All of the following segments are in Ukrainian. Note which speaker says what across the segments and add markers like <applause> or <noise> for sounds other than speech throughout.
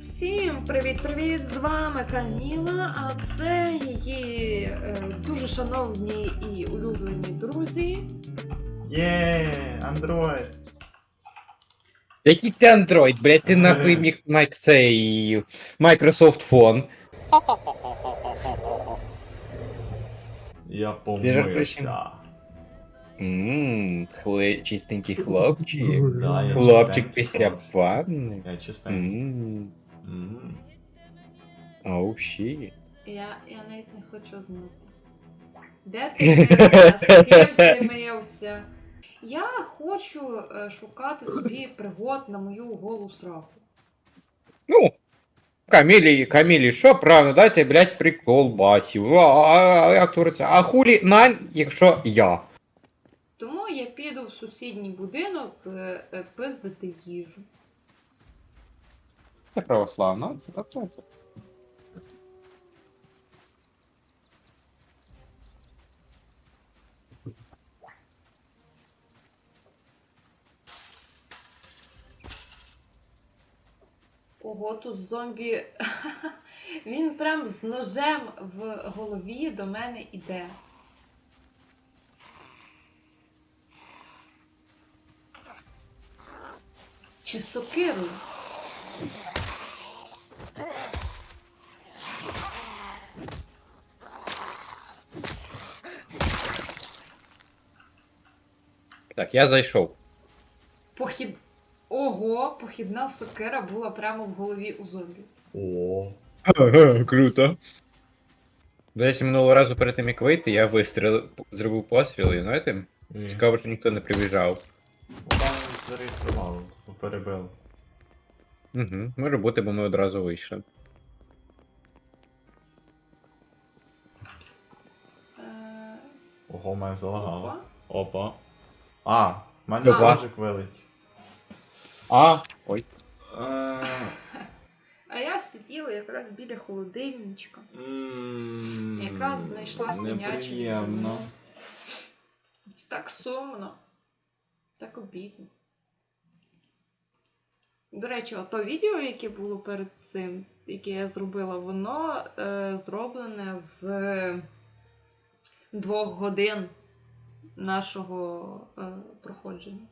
Speaker 1: Всім привіт-привіт! З вами Каміла, а це її е, дуже шановні і улюблені друзі.
Speaker 2: Є, Android.
Speaker 3: Який ти Android, блядь, ти нахуй міг майк цей Microsoft Phone.
Speaker 2: Я помився.
Speaker 3: Ммм, хли... чистенький хлопчик.
Speaker 2: Да, я
Speaker 3: Хлопчик після ванни.
Speaker 2: Я чистенький.
Speaker 3: Ммм,
Speaker 2: М.
Speaker 3: оу щі.
Speaker 1: Я, я навіть не хочу знати. Де ти мився? З ким ти мився? Я хочу е, шукати собі пригод на мою голу сраку.
Speaker 3: Ну, Камілі, Камілі, що правильно, дайте, блядь, прикол басів. А, а, а як твориться? А хулі нань, якщо я.
Speaker 1: Тому я піду в сусідній будинок е, е, пиздити їжу.
Speaker 3: Це православно, це це.
Speaker 1: Ого, тут зомбі. <laughs> Він прям з ножем в голові до мене іде. Чи з сокирою?
Speaker 3: Так, я зайшов.
Speaker 1: Похід... Ого, похідна сокира була прямо в голові у зомбі.
Speaker 2: О.
Speaker 3: Ага, круто. Десь минулого разу перед тим, як вийти, я вистрілив, зробив постріл, і знаєте,
Speaker 2: І-
Speaker 3: цікаво, що ніхто не прибіжав.
Speaker 2: Там зареєстрували, типу, перебив.
Speaker 3: Угу. Може бути, бо ми одразу вийшли.
Speaker 1: Е...
Speaker 2: Ого, мене залагало.
Speaker 1: опа.
Speaker 2: Опа. А, в мене
Speaker 3: Опа.
Speaker 2: ножик вилетів.
Speaker 3: А, ой.
Speaker 2: Е,
Speaker 1: А я сиділа якраз біля холодильничка.
Speaker 2: м,
Speaker 1: Якраз знайшла.
Speaker 2: Неприємно.
Speaker 1: Так сумно. Так обідно. До речі, ото відео, яке було перед цим, яке я зробила, воно е, зроблене з двох годин нашого е, проходження.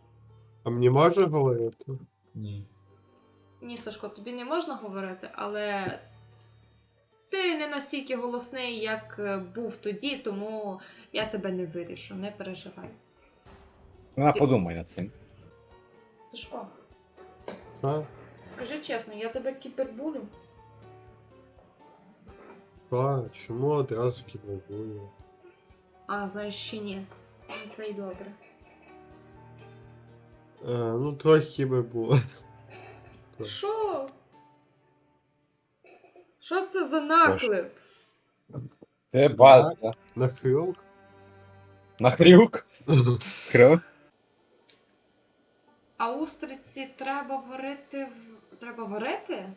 Speaker 4: А мені може говорити?
Speaker 2: Ні.
Speaker 1: Ні, Сашко, тобі не можна говорити, але ти не настільки голосний, як е, був тоді, тому я тебе не вирішу, не переживай.
Speaker 3: Вона подумай над цим.
Speaker 1: Сашко,
Speaker 4: Що?
Speaker 1: скажи чесно, я тебе кібербулю?
Speaker 4: Що? Чому одразу кібербую?
Speaker 1: А, знаєш, ще ні. Це й добре.
Speaker 4: Е, ну, трохи кібербуло. Так.
Speaker 1: Що? Що це за наклеп?
Speaker 3: Це база.
Speaker 4: На хрюк?
Speaker 3: На хрюк. Кров. <laughs>
Speaker 1: А устриці треба варити в. Треба варити?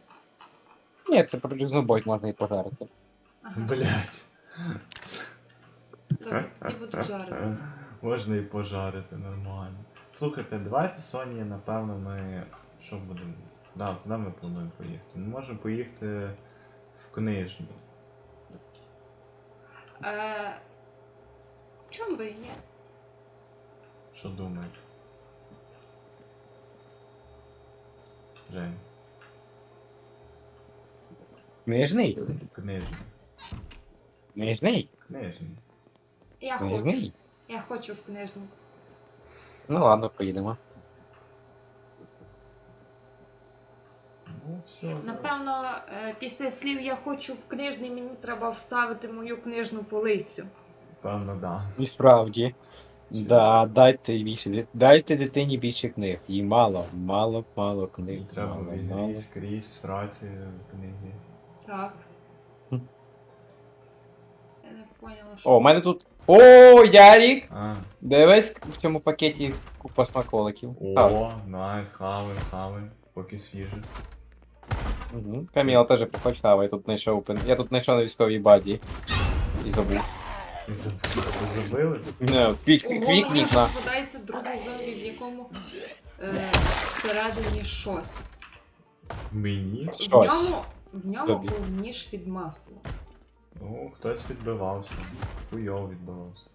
Speaker 3: Ні, це про різнобой можна і пожарити.
Speaker 1: Ага.
Speaker 2: Блять.
Speaker 1: Добре, тоді буду жаритися.
Speaker 2: Можна і пожарити нормально. Слухайте, давайте Соні, напевно, ми. Що будемо? Да, куди ми плануємо поїхати? Ми можемо поїхати в книжну.
Speaker 1: Е, чому би і ні?
Speaker 2: Що думаєте? Жень,
Speaker 3: Книжний?
Speaker 2: книжний.
Speaker 3: Книжний?
Speaker 2: Книжний.
Speaker 1: Я хочу.
Speaker 3: Книжний?
Speaker 1: Я хочу в книжну.
Speaker 3: Ну ладно, поїдемо.
Speaker 2: Ну, все.
Speaker 1: Напевно, е, після слів я хочу в книжний, мені треба вставити мою книжну полицю.
Speaker 2: Певно, да.
Speaker 3: І справді. Да, дайте більше дит- дайте дитині більше книг. Їй мало, мало, мало книг.
Speaker 2: Треба
Speaker 3: мало, мало.
Speaker 2: різ, крізь, в сраці книги.
Speaker 1: Так. Поняла, що.
Speaker 3: О, у мене тут. О, Ярік!
Speaker 2: А.
Speaker 3: Дивись, в цьому пакеті купа смаколиків. Так.
Speaker 2: О, найс, хавай, хавай, поки свіже.
Speaker 3: Угу. Каміла теж походь хавай, тут знайшов пен- Я тут знайшов на військовій базі. І забув.
Speaker 2: І заб- забили?
Speaker 3: Не, квік,
Speaker 1: Ого,
Speaker 3: квік
Speaker 1: мені
Speaker 3: ніг на.
Speaker 1: попадається другий зомбі, в якому е, всередині щось.
Speaker 2: Мені?
Speaker 1: В
Speaker 3: Щось.
Speaker 1: ньому, в ньому
Speaker 3: Тобі.
Speaker 1: був ніж від масла.
Speaker 2: Ну, хтось відбивався. Хуйово відбивався.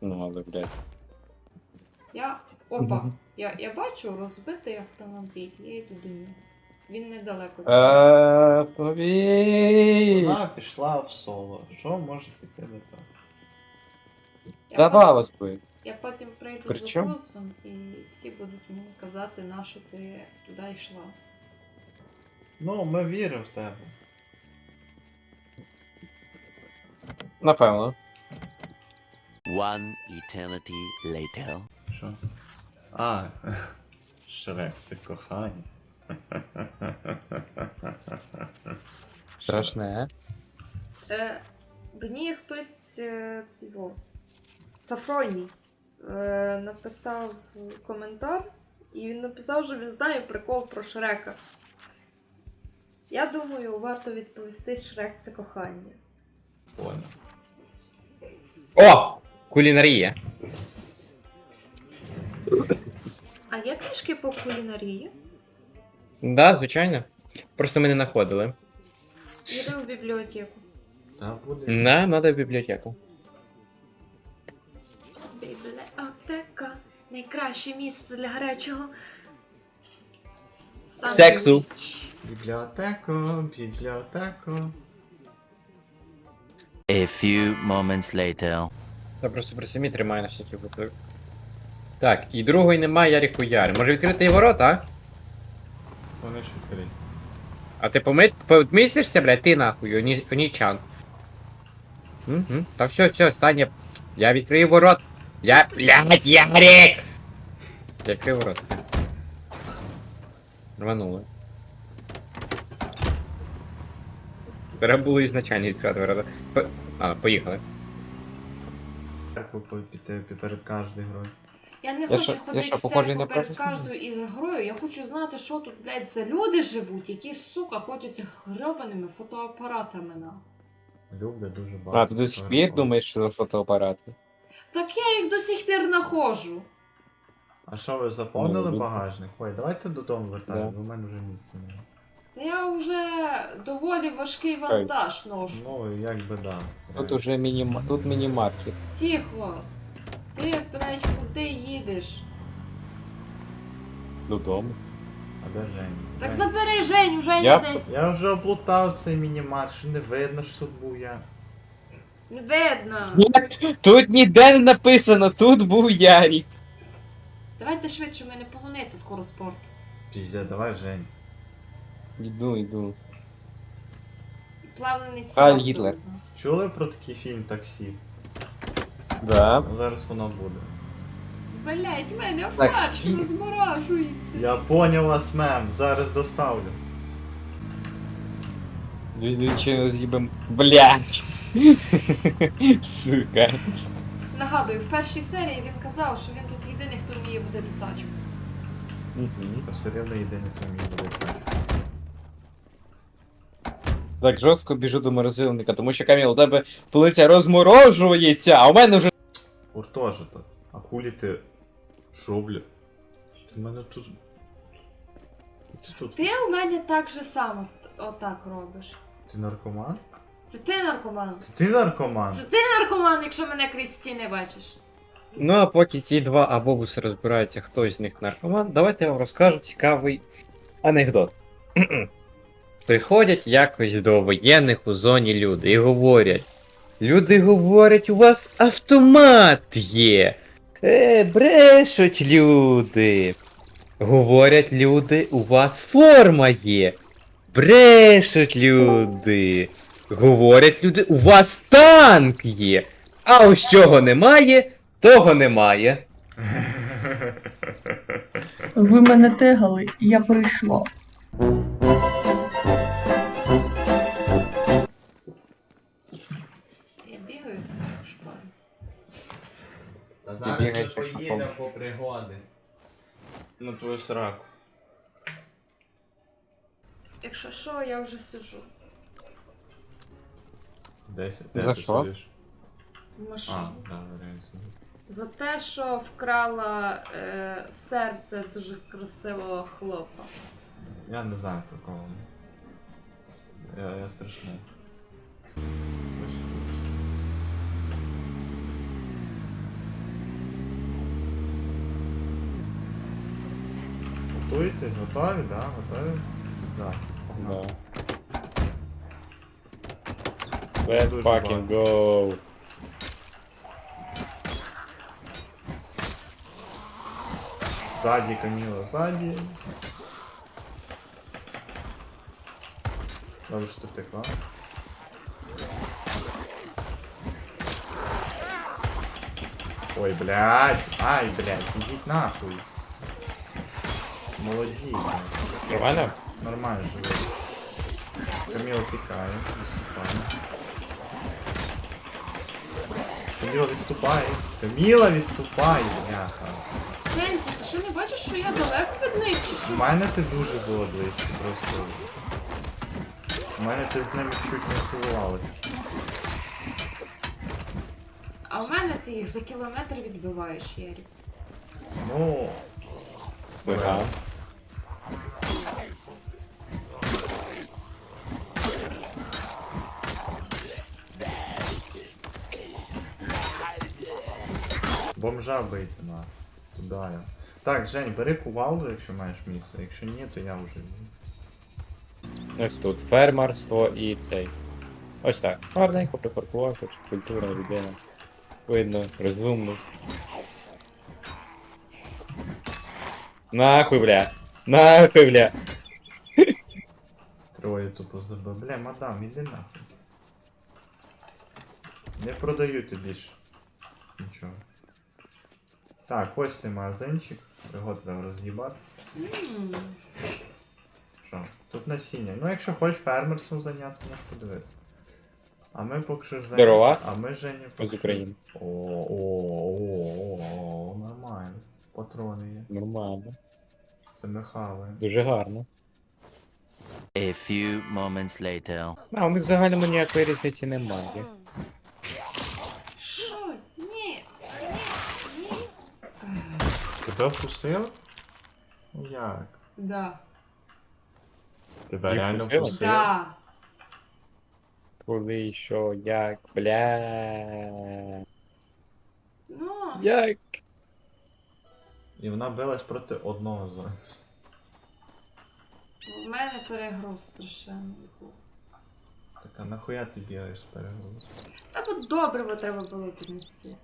Speaker 3: Ну, але, блядь.
Speaker 1: Я. Опа! Я, я бачу розбитий автомобіль, я йду до нього. Він недалеко.
Speaker 3: Е. Автомобіль.
Speaker 2: Вона пішла в соло. Що може піти не так?
Speaker 3: Здавалось би.
Speaker 1: Я потім прийду з
Speaker 3: Причому?
Speaker 1: вопросом, і всі будуть мені казати, на що ти туди йшла.
Speaker 2: Ну, ми віримо в тебе.
Speaker 3: Напевно.
Speaker 5: One eternity later.
Speaker 2: Що? А, <laughs> Шрек, це кохання. <laughs>
Speaker 3: Страшне.
Speaker 1: Е, мені хтось е, цього Сафроній е, написав коментар, і він написав, що він знає прикол про Шрека. Я думаю, варто відповісти Шрек це кохання.
Speaker 2: Понял.
Speaker 3: О! Кулінарія.
Speaker 1: А є книжки по кулінарії?
Speaker 3: Да, звичайно. Просто ми не знаходили.
Speaker 1: Їдемо в бібліотеку.
Speaker 2: Та буде.
Speaker 3: Нам треба в бібліотеку.
Speaker 1: Бібліотека найкраще місце для гарячого
Speaker 3: Сексу.
Speaker 1: сандвіч.
Speaker 2: Бібліотеку, бібліотеку.
Speaker 5: A few moments later.
Speaker 3: Я просто при самі тримаю на всякий випадок. Так, і другої немає Ярі Хуярі. Може відкрити і ворота, а?
Speaker 2: Вони ж відкриті.
Speaker 3: А ти помит... помислишся, блядь, ти нахуй, оні... онічан. Угу. Та все, все, Саня. Я відкрию ворот. Я. Блядь, Ярик! Я відкрив ворот. Рванули. Треба було ізначально відкривати ворота. А, поїхали.
Speaker 2: По- піти перед кожною грою.
Speaker 1: Я не
Speaker 3: Я
Speaker 1: хочу
Speaker 3: що- я
Speaker 1: ходити
Speaker 3: що,
Speaker 1: в
Speaker 3: похожий
Speaker 1: церкву
Speaker 3: на
Speaker 1: перед
Speaker 3: професора?
Speaker 1: кожною із грою. Я хочу знати, що тут, блядь, за люди живуть, які, сука, ходять з гребаними фотоапаратами на.
Speaker 2: Люблю дуже багато.
Speaker 3: А, ти до сих пір думаєш, що за фотоапарати?
Speaker 1: Так я їх до сих пір знаходжу.
Speaker 2: А що ви заповнили
Speaker 3: Ну,
Speaker 2: багажник? Ой, давайте додому вертаємо,
Speaker 3: Да.
Speaker 2: бо в мене вже місця немає.
Speaker 1: Та я вже доволі важкий вантаж ношу.
Speaker 2: Ну, як би да.
Speaker 3: Тут уже міні... тут міні-маркет.
Speaker 1: Тихо. Ти, блядь, куди їдеш?
Speaker 3: Додому.
Speaker 2: А де Женя?
Speaker 1: Так
Speaker 2: Жень?
Speaker 1: забери Женю, Женя
Speaker 3: Я
Speaker 1: десь.
Speaker 2: Я вже облутав цей мінімат, що не видно, що тут був я.
Speaker 1: Не видно.
Speaker 3: Ні, тут ніде не написано, тут був Ярік.
Speaker 1: Давайте швидше, у мене полуниця скоро спортиться.
Speaker 2: Піздя, давай Жень.
Speaker 3: Іду, іду.
Speaker 1: І Плавлений
Speaker 3: Хайль
Speaker 1: сирок
Speaker 3: Гітлер.
Speaker 2: Чули про такий фільм таксі?
Speaker 3: Да.
Speaker 2: Зараз воно буде.
Speaker 1: Блять, в мене
Speaker 3: Так,
Speaker 1: фарш
Speaker 3: стій.
Speaker 1: розморажується.
Speaker 2: Я поняв вас, мем, зараз доставлю.
Speaker 3: Двічі з'їбем. Блядь. <laughs> Сука.
Speaker 1: Нагадую, в першій серії він казав, що він тут єдиний, хто вміє водити тачку.
Speaker 3: Мгм.
Speaker 2: Та все рівно єдине, хто мені буде.
Speaker 3: Так, жорстко біжу до морозильника, тому що Каміл, у тебе полиця розморожується, а у мене вже.
Speaker 2: Гуртожиток. А хулі ти. Що, бля? Що ти в мене тут. Ти тут?
Speaker 1: Ти у мене так же само отак робиш.
Speaker 2: Ти наркоман?
Speaker 1: Це ти наркоман.
Speaker 2: Це ти наркоман?
Speaker 1: Це ти наркоман, якщо мене крізь стіни бачиш.
Speaker 3: Ну, а поки ці два абобуси розбираються, хто з них наркоман, давайте я вам розкажу цікавий анекдот. <clears throat> Приходять якось до воєнних у зоні люди і говорять. Люди говорять, у вас автомат є. Е, брешуть люди. Говорять люди, у вас форма є. Брешуть люди. Говорять люди, у вас танк є. А ось чого немає, того немає.
Speaker 6: Ви мене тегали, і я прийшла.
Speaker 1: Бігаю так шпарю.
Speaker 2: Та
Speaker 3: зараз бігаєш,
Speaker 2: ми
Speaker 3: як
Speaker 2: поїдемо по пригоди. На твою сраку.
Speaker 1: Якщо що, я вже сижу
Speaker 2: Десять.
Speaker 3: За що?
Speaker 1: в
Speaker 2: А,
Speaker 1: машині.
Speaker 2: да, реально.
Speaker 1: За те, що вкрала е, серце дуже красивого хлопа.
Speaker 2: Я не знаю про кого. Я, я страшний. Готуєтесь? Готові, да? Готові? Да.
Speaker 3: Да. Let's
Speaker 2: Дуже
Speaker 3: fucking go.
Speaker 2: Сзади, Камила, сзади. Добре, що ти втекла. Ой, блядь. Ай, блядь, ідіть нахуй. Молоді.
Speaker 3: Нормально?
Speaker 2: Нормально живе. Каміла тікає, відступає. Каміла відступає. Каміла відступає, бляха.
Speaker 1: В сенсі, ти що не бачиш, що я далеко від них, чи
Speaker 2: У
Speaker 1: що?
Speaker 2: мене ти дуже було близько, просто. У мене ти з ними чуть не цілувалась.
Speaker 1: А в мене ти їх за кілометр відбиваєш, Ярік.
Speaker 2: Ну.
Speaker 3: Ага.
Speaker 2: Бомжа бийте на. Я. Так, Жень, бери кувалду, якщо маєш місце. Якщо ні, то я вже.
Speaker 3: Ось тут фермерство і цей. Ось так. Гарненько припаркував, хоч культурна людина. Видно, розумно. Нахуй, бля. Нахуй, бля.
Speaker 2: Троє тупо забив. Бля, мадам, іди нахуй. Не продаю тобі ж. Нічого. Так, ось цей магазинчик. Його треба роз'їбати.
Speaker 1: М,
Speaker 2: Що? Тут насіння. Ну, якщо хочеш фермерством зайнятися, можеш подивитися. А ми поки що зайняті.
Speaker 3: Здорова.
Speaker 2: А ми Женю поки
Speaker 3: З
Speaker 2: що-
Speaker 3: України.
Speaker 2: О, о, о, о, о, нормально. Патрони є.
Speaker 3: Нормально.
Speaker 2: Це ми.
Speaker 3: Дуже гарно.
Speaker 5: A few moments later.
Speaker 3: А, у них в загальному ніякої різниці немає.
Speaker 1: Що? Ні, ні, ні.
Speaker 2: Тебе вкусив? Ну як?
Speaker 1: Да.
Speaker 2: Тебе
Speaker 3: Їх
Speaker 2: реально
Speaker 3: вкусило?
Speaker 2: вкусив?
Speaker 1: Да.
Speaker 3: Коли, що, як, бля.
Speaker 1: Ну,
Speaker 3: Як?
Speaker 2: І вона билась проти одного з
Speaker 1: в мене перегруз страшенний був.
Speaker 2: Така, нахуя ти бігаєш з перегону?
Speaker 1: Та бо добриво треба було піднести.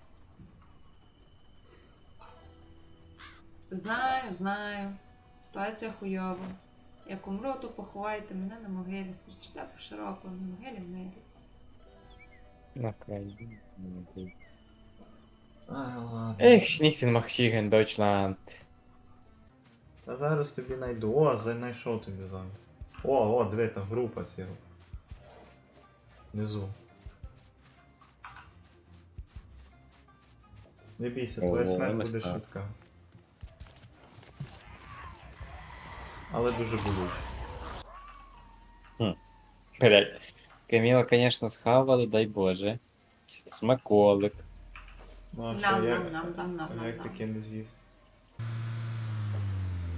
Speaker 1: Знаю, знаю. Ситуація хуйова. Як умру, то поховайте мене на могилі Стрічка по широко, на могилі в небі.
Speaker 3: На край. Ех, Шніхтен Махчіген, Дойчланд.
Speaker 2: Та зараз тобі найду. О, знайшов тобі зону. О, о, диви, там група ціла. Внизу. Не бійся, твоя
Speaker 3: Ого,
Speaker 2: смерть буде
Speaker 3: знаю.
Speaker 2: швидка. Але дуже болюче.
Speaker 3: Блять. Каміла, конечно, схавали, дай Боже. Якийсь Смаколик.
Speaker 2: Ну, а
Speaker 1: Нам,
Speaker 2: що, як,
Speaker 1: нам, нам, нам, нам,
Speaker 2: а як
Speaker 1: нам.
Speaker 2: таке не з'їв?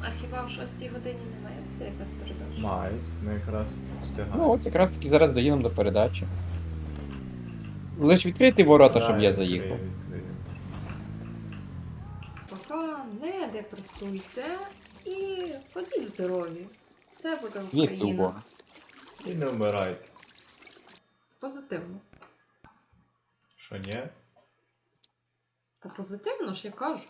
Speaker 1: А хіба в 6 годині не має бути якась передача?
Speaker 2: Мають, ми якраз
Speaker 3: Ну,
Speaker 2: встигаємо.
Speaker 3: от якраз таки зараз доїдемо до передачі. Лиш відкрити ворота, щоб я заїхав.
Speaker 1: Поки не депресуйте і ходіть здорові. Все буде
Speaker 3: Вірте в
Speaker 1: Україна.
Speaker 2: І не вмирайте.
Speaker 1: Позитивно.
Speaker 2: Що ні?
Speaker 1: Та позитивно ж я кажу.